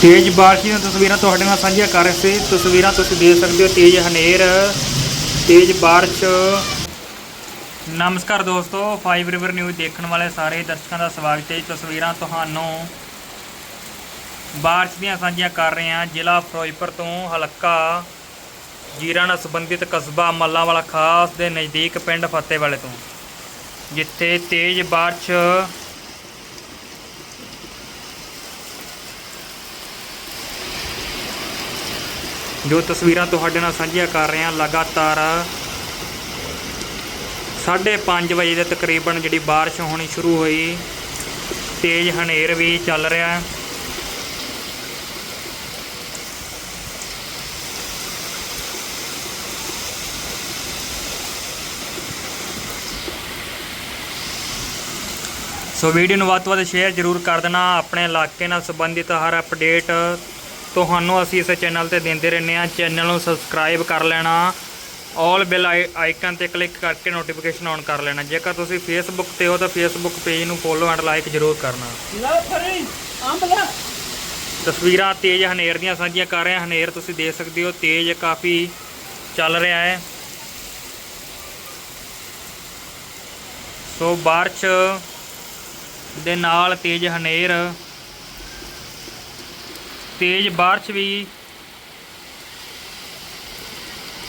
ਤੇਜ਼ ਬਾਰਿਸ਼ ਦੀਆਂ ਤਸਵੀਰਾਂ ਤੁਹਾਡੇ ਨਾਲ ਸਾਂਝੀਆਂ ਕਰ ਰਹੇ ਸੀ। ਤਸਵੀਰਾਂ ਤੁਸੀਂ ਦੇਖ ਸਕਦੇ ਹੋ, ਤੇਜ਼ ਹਨੇਰ, ਤੇਜ਼ ਬਾਰਿਸ਼। ਨਮਸਕਾਰ ਦੋਸਤੋ 5 ਰਿਵਰ ਨਿਊਜ਼ ਦੇਖਣ ਵਾਲੇ ਸਾਰੇ ਦਰਸ਼ਕਾਂ ਦਾ ਸਵਾਗਤ ਹੈ। ਤਸਵੀਰਾਂ ਤੁਹਾਨੂੰ ਬਾਰਿਸ਼ ਦੀਆਂ ਸਾਂਝੀਆਂ ਕਰ ਰਹੇ ਹਾਂ। ਜ਼ਿਲ੍ਹਾ ਫਿਰੋਜ਼ਪੁਰ ਤੋਂ ਹਲਕਾ ਜੀਰਾ ਨਾਲ ਸੰਬੰਧਿਤ ਕਸਬਾ ਮੱਲਾਂਵਾਲਾ ਖਾਸ ਦੇ ਨਜ਼ਦੀਕ ਪਿੰਡ ਫਤਿਹਵਾਲੇ ਤੋਂ, ਜਿੱਥੇ ਤੇਜ਼ ਬਾਰਿਸ਼ ਜੋ ਤਸਵੀਰਾਂ ਤੁਹਾਡੇ ਨਾਲ ਸਾਂਝੀਆਂ ਕਰ ਰਹੇ ਹਾਂ, ਲਗਾਤਾਰ 5:30 ਵਜੇ ਦੇ ਤਕਰੀਬਨ ਜਿਹੜੀ ਬਾਰਿਸ਼ ਹੋਣੀ ਸ਼ੁਰੂ ਹੋਈ, ਤੇਜ਼ ਹਨੇਰ ਵੀ ਚੱਲ ਰਿਹਾ ਹੈ। ਸੋ ਵੀਡੀਓ ਨੂੰ ਵੱਧ ਤੋਂ ਵੱਧ ਸ਼ੇਅਰ ਜ਼ਰੂਰ ਕਰ ਦੇਣਾ, ਆਪਣੇ ਇਲਾਕੇ ਨਾਲ ਸੰਬੰਧਿਤ ਹਰ ਅਪਡੇਟ ਤੁਹਾਨੂੰ ਅਸੀਂ ਇਸ ਚੈਨਲ ਤੇ ਦਿੰਦੇ ਰਹਿੰਦੇ ਹਾਂ। ਚੈਨਲ ਨੂੰ ਸਬਸਕ੍ਰਾਈਬ ਕਰ ਲੈਣਾ। ਆਲ ਬੈਲ ਆਈਕਨ ਤੇ ਕਲਿੱਕ ਕਰਕੇ ਨੋਟੀਫਿਕੇਸ਼ਨ ਔਨ ਕਰ ਲੈਣਾ। ਜੇਕਰ ਤੁਸੀਂ ਫੇਸਬੁੱਕ ਤੇ ਹੋ ਤਾਂ ਫੇਸਬੁੱਕ ਪੇਜ ਨੂੰ ਫੋਲੋ ਐਂਡ ਲਾਈਕ ਜ਼ਰੂਰ ਕਰਨਾ। ਤਸਵੀਰਾਂ ਤੇਜ਼ ਹਨੇਰ ਦੀਆਂ ਸਾਂਝੀਆਂ ਕਰ ਰਹੇ ਹਾਂ। ਹਨੇਰ ਤੁਸੀਂ ਦੇਖ ਸਕਦੇ ਹੋ ਤੇਜ਼ ਕਾਫੀ ਚੱਲ ਰਿਹਾ ਹੈ। ਸੋ ਬਾਰਿਸ਼ ਦੇ ਨਾਲ ਤੇਜ਼ ਹਨੇਰ ਤੇਜ਼ ਬਾਰਿਸ਼ ਵੀ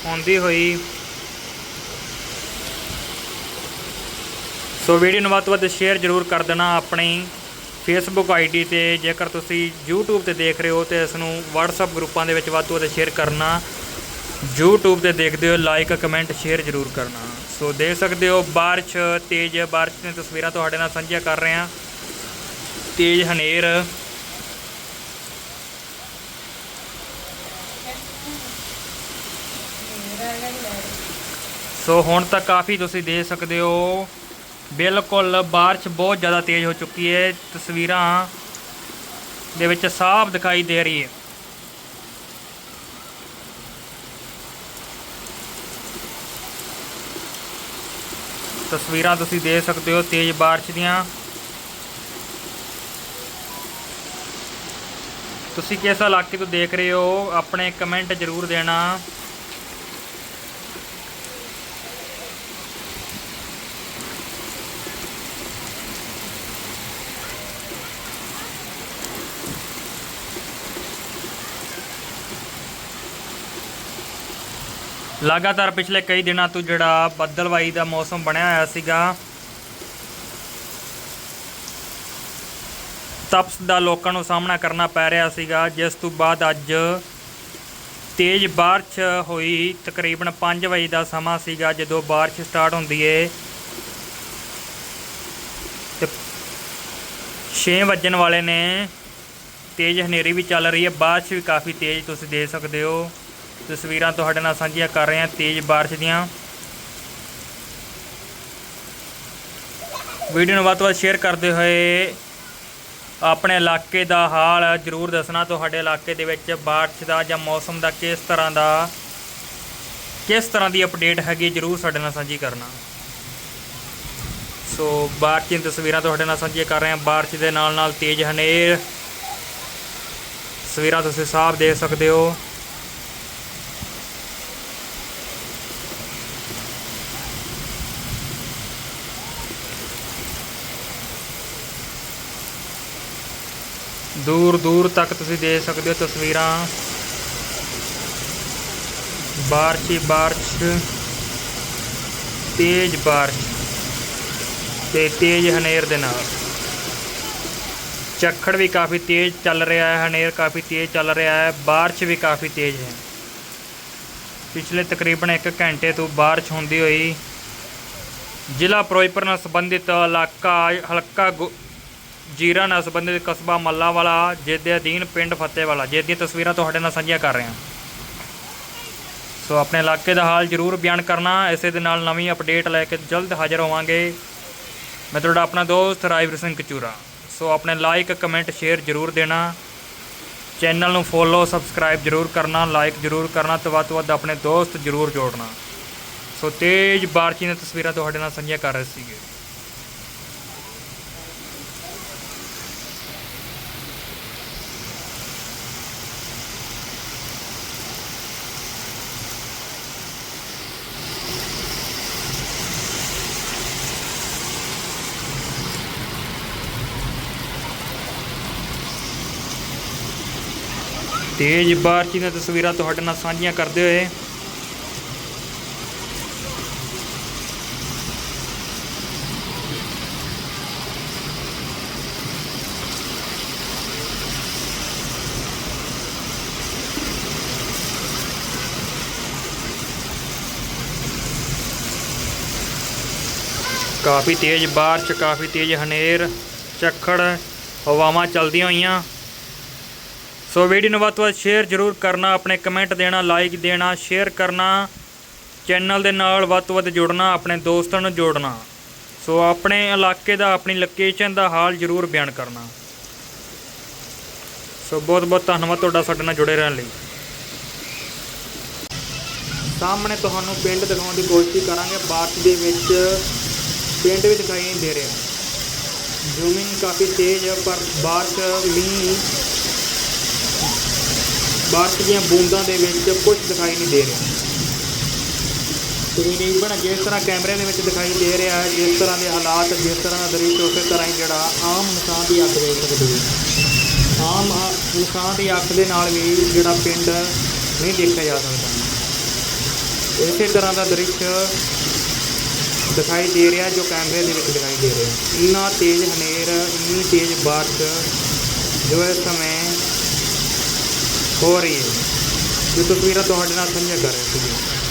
ਹੁੰਦੀ ਹੋਈ। ਸੋ ਵੀਡੀਓ ਨੂੰ ਵੱਧ ਤੋਂ ਵੱਧ ਸ਼ੇਅਰ ਜ਼ਰੂਰ ਕਰ ਦੇਣਾ ਆਪਣੀ ਫੇਸਬੁੱਕ ਆਈਡੀ ਤੇ। ਜੇਕਰ ਤੁਸੀਂ YouTube ਤੇ ਦੇਖ ਰਹੇ ਹੋ ਤੇ ਇਸ ਨੂੰ WhatsApp ਗਰੁੱਪਾਂ ਦੇ ਵਿੱਚ ਵੱਧ ਤੋਂ ਵੱਧ ਸ਼ੇਅਰ ਕਰਨਾ, YouTube ਤੇ ਦੇਖਦੇ ਹੋ ਲਾਈਕ ਕਮੈਂਟ ਸ਼ੇਅਰ ਜ਼ਰੂਰ ਕਰਨਾ। ਸੋ ਦੇਖ ਸਕਦੇ ਹੋ, ਬਾਰਿਸ਼, ਤੇਜ਼ ਬਾਰਿਸ਼ ਦੀਆਂ ਤਸਵੀਰਾਂ ਤੁਹਾਡੇ ਨਾਲ ਸਾਂਝੀਆਂ ਕਰ ਰਹੇ ਹਾਂ। ਤੇਜ਼ ਹਨੇਰ। ਸੋ ਹੁਣ ਤਾਂ ਕਾਫੀ ਤੁਸੀਂ ਦੇਖ ਸਕਦੇ ਹੋ। ਬਿਲਕੁਲ ਬਾਰਿਸ਼ ਬਹੁਤ ਜ਼ਿਆਦਾ ਤੇਜ਼ ਹੋ ਚੁੱਕੀ ਹੈ। ਤਸਵੀਰਾਂ ਦੇ ਵਿੱਚ ਸਾਫ਼ ਦਿਖਾਈ ਦੇ ਰਹੀ ਹੈ। ਤਸਵੀਰਾਂ ਤੁਸੀਂ ਦੇਖ ਸਕਦੇ ਹੋ ਤੇਜ਼ ਬਾਰਿਸ਼ ਦੀਆਂ। ਤੁਸੀਂ ਕਿਸ ਇਲਾਕੇ ਤੋਂ ਦੇਖ ਰਹੇ ਹੋ? ਆਪਣੇ ਕਮੈਂਟ ਜ਼ਰੂਰ ਦੇਣਾ। ਲਗਾਤਾਰ ਪਿਛਲੇ ਕਈ ਦਿਨਾਂ ਤੋਂ ਜਿਹੜਾ ਬੱਦਲਵਾਈ ਦਾ ਮੌਸਮ ਬਣਿਆ ਹੋਇਆ ਸੀਗਾ, ਤਪਸ ਦਾ ਲੋਕਾਂ ਨੂੰ ਸਾਹਮਣਾ ਕਰਨਾ ਪੈ ਰਿਹਾ ਸੀਗਾ। ਜਿਸ ਤੋਂ ਬਾਅਦ ਅੱਜ ਤੇਜ਼ ਬਾਰਿਸ਼ ਹੋਈ। ਤਕਰੀਬਨ 5 ਵਜੇ ਦਾ ਸਮਾਂ ਸੀਗਾ, ਜਦੋਂ ਬਾਰਿਸ਼ ਸਟਾਰਟ ਹੁੰਦੀ ਏ। ਤੇ 6 ਵੱਜਣ ਵਾਲੇ ਨੇ। ਤੇਜ਼ ਹਨੇਰੀ ਵੀ ਚੱਲ ਰਹੀ ਹੈ ਬਾਰਿਸ਼ ਵੀ ਕਾਫੀ ਤੇਜ਼ ਤੁਸੀਂ ਦੇਖ ਸਕਦੇ ਹੋ। ਤਸਵੀਰਾਂ ਤੁਹਾਡੇ ਨਾਲ ਸਾਂਝੀਆਂ ਕਰ ਰਹੇ ਹਾਂ ਤੇਜ਼ ਬਾਰਿਸ਼ ਦੀਆਂ। ਵੀਡੀਓ ਨੂੰ ਵੱਧ ਤੋਂ ਵੱਧ ਸ਼ੇਅਰ ਕਰਦੇ ਹੋਏ ਆਪਣੇ ਇਲਾਕੇ ਦਾ ਹਾਲ ਜ਼ਰੂਰ ਦੱਸਣਾ, ਤੁਹਾਡੇ ਇਲਾਕੇ ਦੇ ਵਿੱਚ ਬਾਰਿਸ਼ ਦਾ ਜਾਂ ਮੌਸਮ ਦਾ ਕਿਸ ਤਰ੍ਹਾਂ ਦਾ, ਕਿਸ ਤਰ੍ਹਾਂ ਦੀ ਅਪਡੇਟ ਹੈਗੀ ਜ਼ਰੂਰ ਸਾਡੇ ਨਾਲ ਸਾਂਝੀ ਕਰਨਾ। ਸੋ ਬਾਰਿਸ਼ ਦੀਆਂ ਤਸਵੀਰਾਂ ਤੁਹਾਡੇ ਨਾਲ ਸਾਂਝੀਆਂ ਕਰ ਰਹੇ ਹਾਂ। ਬਾਰਿਸ਼ ਦੇ ਨਾਲ ਨਾਲ ਤੇਜ਼ ਹਨੇਰ। ਤਸਵੀਰਾਂ ਤੁਸੀਂ ਸਾਫ਼ ਦੇਖ ਸਕਦੇ ਹੋ। ਦੂਰ ਦੂਰ ਤੱਕ ਤੁਸੀਂ ਦੇਖ ਸਕਦੇ ਹੋ ਤਸਵੀਰਾਂ। ਬਾਰਿਸ਼ ਹੀ ਬਾਰਿਸ਼, ਤੇਜ਼ ਬਾਰਿਸ਼ ਤੇ ਤੇਜ਼ ਹਨੇਰ ਦੇ ਨਾਲ। ਚੱਖੜ ਵੀ ਕਾਫੀ ਤੇਜ਼ ਚੱਲ ਰਿਹਾ ਹੈ, ਹਨੇਰ ਕਾਫੀ ਤੇਜ਼ ਚੱਲ ਰਿਹਾ ਹੈ, ਬਾਰਿਸ਼ ਵੀ ਕਾਫੀ ਤੇਜ਼ ਹੈ। ਪਿਛਲੇ ਤਕਰੀਬਨ 1 ਘੰਟੇ ਤੋਂ ਬਾਰਿਸ਼ ਹੁੰਦੀ ਹੋਈ ਜ਼ਿਲ੍ਹਾ ਫਿਰੋਜ਼ਪੁਰ ਨਾਲ ਸੰਬੰਧਿਤ ਇਲਾਕਾ, ਹਲਕਾ ਗੁ- ਜੀਰਾ ਨਾਲ ਸੰਬੰਧਿਤ ਕਸਬਾ ਮੱਲਾ ਵਾਲਾ ਜਿਸ ਦੇ ਅਧੀਨ ਪਿੰਡ ਫਤਿਹਵਾਲਾ। ਜਿਸ ਦੀਆਂ ਤਸਵੀਰਾਂ ਤੁਹਾਡੇ ਨਾਲ ਸਾਂਝੀਆਂ ਕਰ ਰਹੇ ਹਾਂ। ਸੋ ਆਪਣੇ ਇਲਾਕੇ ਦਾ ਹਾਲ ਜ਼ਰੂਰ ਬਿਆਨ ਕਰਨਾ। ਇਸੇ ਦੇ ਨਾਲ ਨਵੀਂ ਅਪਡੇਟ ਲੈ ਕੇ ਜਲਦ ਹਾਜ਼ਰ ਹੋਵਾਂਗੇ। ਮੈਂ ਤੁਹਾਡਾ ਆਪਣਾ ਦੋਸਤ ਰਾਜਵੀਰ ਸਿੰਘ ਕਚੂਰਾ। ਸੋ ਆਪਣੇ ਲਾਈਕ ਕਮੈਂਟ, ਸ਼ੇਅਰ ਜ਼ਰੂਰ ਦੇਣਾ। ਚੈਨਲ ਨੂੰ ਫੋਲੋ, ਸਬਸਕ੍ਰਾਈਬ ਜ਼ਰੂਰ ਕਰਨਾ ਲਾਈਕ ਜ਼ਰੂਰ ਕਰਨਾ ਤੇ ਵੱਧ ਤੋਂ ਵੱਧ ਆਪਣੇ ਦੋਸਤ ਜ਼ਰੂਰ ਜੋੜਨਾ। ਸੋ ਤੇਜ਼ ਬਾਰਿਸ਼ ਦੀਆਂ ਤਸਵੀਰਾਂ ਤੁਹਾਡੇ ਨਾਲ ਸਾਂਝੀਆਂ ਕਰ ਰਹੇ ਸੀਗੇ। ਤੇਜ਼ ਬਾਰਿਸ਼ ਦੀਆਂ ਤਸਵੀਰਾਂ ਤੁਹਾਡੇ ਨਾਲ ਸਾਂਝੀਆਂ ਕਰਦੇ ਹੋਏ। ਕਾਫੀ ਤੇਜ਼ ਬਾਰਿਸ਼, ਕਾਫੀ ਤੇਜ਼ ਹਨੇਰ ਚੱਖੜ ਹਵਾਵਾਂ ਚੱਲਦੀਆਂ ਹੋਈਆਂ। ਸੋ ਵੀਡੀਓ ਨੂੰ ਵੱਧ ਤੋਂ ਵੱਧ ਸ਼ੇਅਰ ਜ਼ਰੂਰ ਕਰਨਾ, ਆਪਣੇ ਕਮੈਂਟ ਦੇਣਾ ਲਾਈਕ ਦੇਣਾ ਸ਼ੇਅਰ ਕਰਨਾ ਚੈਨਲ ਦੇ ਨਾਲ ਵੱਧ ਤੋਂ ਵੱਧ ਜੁੜਨਾ, ਆਪਣੇ ਦੋਸਤਾਂ ਨੂੰ ਜੋੜਨਾ। ਸੋ ਆਪਣੇ ਇਲਾਕੇ ਦਾ, ਆਪਣੀ ਲੋਕੇਸ਼ਨ ਦਾ ਹਾਲ ਜ਼ਰੂਰ ਬਿਆਨ ਕਰਨਾ। ਸੋ ਬਹੁਤ ਬਹੁਤ ਧੰਨਵਾਦ ਤੁਹਾਡਾ ਸਾਡੇ ਨਾਲ ਜੁੜੇ ਰਹਿਣ ਲਈ। ਸਾਹਮਣੇ ਤੁਹਾਨੂੰ ਪਿੰਡ ਦਿਖਾਉਣ ਦੀ ਕੋਸ਼ਿਸ਼ ਕਰਾਂਗੇ। ਬਾਰਿਸ਼ ਦੇ ਵਿੱਚ ਪਿੰਡ ਵੀ ਦਿਖਾਈ ਨਹੀਂ ਦੇ ਰਿਹਾ। ਜ਼ੂਮਿੰਗ ਕਾਫੀ ਤੇਜ਼ ਹੈ, ਪਰ ਬਾਰਿਸ਼ ਵੀ ਬਾਰਿਸ਼ ਦੀਆਂ ਬੂੰਦਾਂ ਦੇ ਵਿੱਚ ਕੁਝ ਦਿਖਾਈ ਨਹੀਂ ਦੇ ਰਿਹਾ। ਤਕਰੀਬਨ ਜਿਸ ਤਰ੍ਹਾਂ ਕੈਮਰੇ ਦੇ ਵਿੱਚ ਦਿਖਾਈ ਦੇ ਰਿਹਾ ਹੈ, ਜਿਸ ਤਰ੍ਹਾਂ ਦੇ ਹਾਲਾਤ, ਜਿਸ ਤਰ੍ਹਾਂ ਦਾ ਦ੍ਰਿਸ਼ ਉਸੇ ਤਰ੍ਹਾਂ ਹੀ ਜਿਹੜਾ ਆਮ ਇਨਸਾਨ ਦੀ ਅੱਖ ਦੇਖ ਸਕਦੇ ਹੋ। ਆਮ ਆ- ਇਨਸਾਨ ਦੀ ਅੱਖ ਦੇ ਨਾਲ ਵੀ ਜਿਹੜਾ ਪਿੰਡ ਨਹੀਂ ਦੇਖਿਆ ਜਾ ਸਕਦਾ। ਇਸੇ ਤਰ੍ਹਾਂ ਦਾ ਦ੍ਰਿਸ਼ ਦਿਖਾਈ ਦੇ ਰਿਹਾ, ਜੋ ਕੈਮਰੇ ਦੇ ਵਿੱਚ ਦਿਖਾਈ ਦੇ ਰਿਹਾ। ਇੰਨਾ ਤੇਜ਼ ਹਨੇਰ, ਇੰਨੀ ਤੇਜ਼ ਬਾਰਿਸ਼ ਜੋ ਇਸ ਸਮੇਂ ਹੋ ਰਹੀ ਹੈ। ਜੋ ਤਸਵੀਰਾਂ ਤੁਹਾਡੇ ਨਾਲ ਸਾਂਝਾ ਕਰ ਰਹੇ ਸੀ।